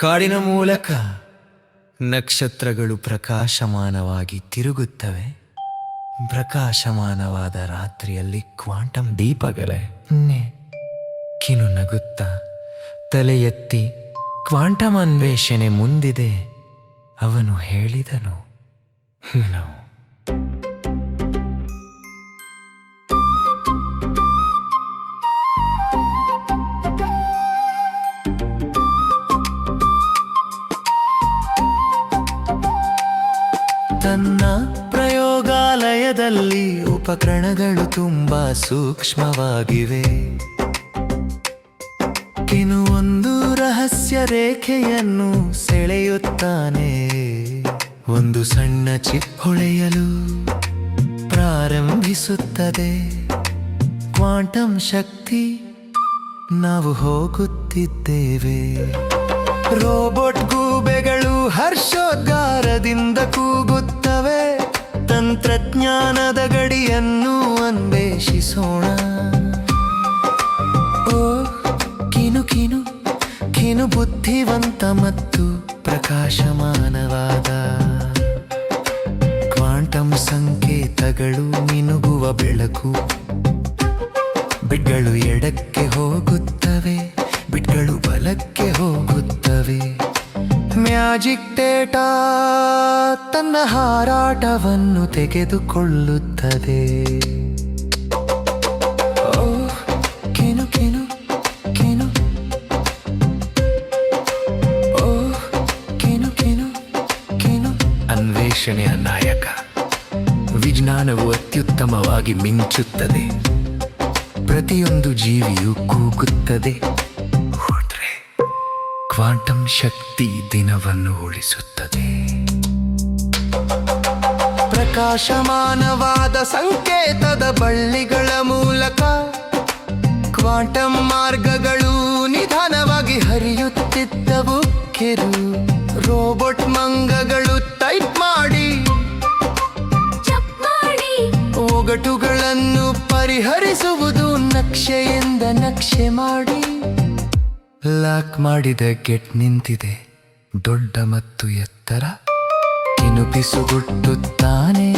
ಕಾಡಿನ ಮೂಲಕ ನಕ್ಷತ್ರಗಳು ಪ್ರಕಾಶಮಾನವಾಗಿ ತಿರುಗುತ್ತವೆ. ಪ್ರಕಾಶಮಾನವಾದ ರಾತ್ರಿಯಲ್ಲಿ ಕ್ವಾಂಟಮ್ ದೀಪಗಳೇ ಕಿನು ನಗುತ್ತ ತಲೆ ಎತ್ತಿ ಕ್ವಾಂಟಮ್ ಅನ್ವೇಷಣೆ ಮುಂದಿದೆ. ಅವನು ಹೇಳಿದನು ತನ್ನ ಪ್ರಯೋಗಾಲಯದಲ್ಲಿ ಉಪಕರಣಗಳು ತುಂಬಾ ಸೂಕ್ಷ್ಮವಾಗಿವೆ. ಇನ್ನು ಒಂದು ರಹಸ್ಯ ರೇಖೆಯನ್ನು ಸೆಳೆಯುತ್ತಾನೆ. ಒಂದು ಸಣ್ಣ ಚಿಪ್ ಹೊಳೆಯಲು ಪ್ರಾರಂಭಿಸುತ್ತದೆ. ಕ್ವಾಂಟಮ್ ಶಕ್ತಿ ನಾವು ಹೋಗುತ್ತಿದ್ದೇವೆ. ರೋಬೋಟ್ ಗೂಬೆಗಳು ಹರ್ಷೋದ್ಗಾರದಿಂದ ಕೂಗುತ್ತವೆ. ತಂತ್ರಜ್ಞಾನದ ಗಡಿಯನ್ನು ಅನ್ವೇಷಿಸೋಣ. ಓ, ಕಿನು ಕಿನು ಕಿನು ಬುದ್ಧಿವಂತ ಮತ್ತು ಪ್ರಕಾಶಮಾನವಾದ ಕ್ವಾಂಟಮ್ ಸಂಕೇತಗಳು ಮಿನುಗುವ ಬೆಳಕು. ಬಿಟ್ಗಳು ಎಡಕ್ಕೆ ಹೋಗುತ್ತವೆ, ಬಿಟ್ಗಳು ಬಲಕ್ಕೆ ಹೋಗುತ್ತವೆ. ಮ್ಯಾಜಿಕ್ ಟೇಟ ತನ್ನ ಹಾರಾಟವನ್ನು ತೆಗೆದುಕೊಳ್ಳುತ್ತದೆ. ಓ ಅನ್ವೇಷಣೆಯ ನಾಯಕ ವಿಜ್ಞಾನವು ಅತ್ಯುತ್ತಮವಾಗಿ ಮಿಂಚುತ್ತದೆ. ಪ್ರತಿಯೊಂದು ಜೀವಿಯು ಕೂಗುತ್ತದೆ. ಕ್ವಾಂಟಮ್ ಶಕ್ತಿ ದಿನವನ್ನು ಉಳಿಸುತ್ತದೆ. ಪ್ರಕಾಶಮಾನವಾದ ಸಂಕೇತದ ಬಳ್ಳಿಗಳ ಮೂಲಕ ಕ್ವಾಂಟಮ್ ಮಾರ್ಗಗಳು ನಿಧಾನವಾಗಿ ಹರಿಯುತ್ತಿದ್ದವು. ಕಿರು ರೋಬೋಟ್ ಮಂಗಗಳು ಟೈಪ್ ಮಾಡಿ ಒಗಟುಗಳನ್ನು ಪರಿಹರಿಸುವುದು ನಕ್ಷೆಯಿಂದ ನಕ್ಷೆ ಮಾಡಿ. ಲಾಕ್ ಮಾಡಿದ ಗೆಟ್ ನಿಂತಿದೆ ದೊಡ್ಡ ಮತ್ತು ಎತ್ತರ. ಕಿನುಪಿಸುಗುಟ್ಟುತ್ತಾನೆ